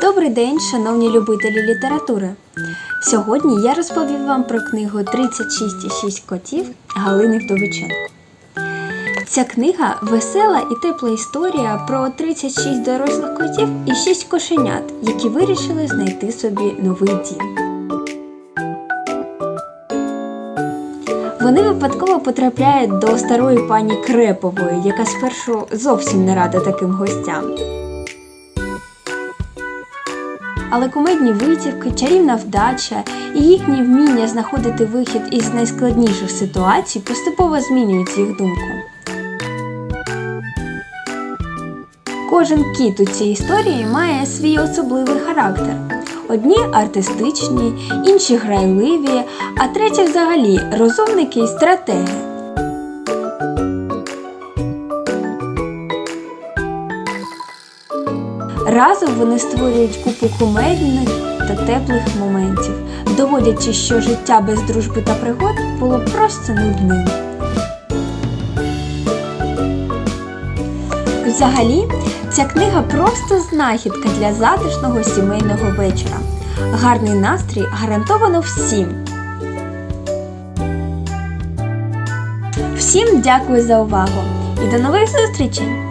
Добрий день, шановні любителі літератури. Сьогодні я розповім вам про книгу «36,6 котів Галини Вдовиченко. Ця книга весела і тепла історія про 36 дорослих котів і 6 кошенят, які вирішили знайти собі новий дім. Вони випадково потрапляють до старої пані Крепової, яка спершу зовсім не рада таким гостям. Але кумедні витівки, чарівна вдача і їхнє вміння знаходити вихід із найскладніших ситуацій поступово змінюють їх думку. Кожен кіт у цій історії має свій особливий характер. Одні артистичні, інші грайливі, а треті взагалі розумники і стратеги. Разом вони створюють купу кумедних та теплих моментів, доводячи, що життя без дружби та пригод було просто нудним. Взагалі, ця книга просто знахідка для затишного сімейного вечора. Гарний настрій гарантовано всім. Всім дякую за увагу і до нових зустрічей!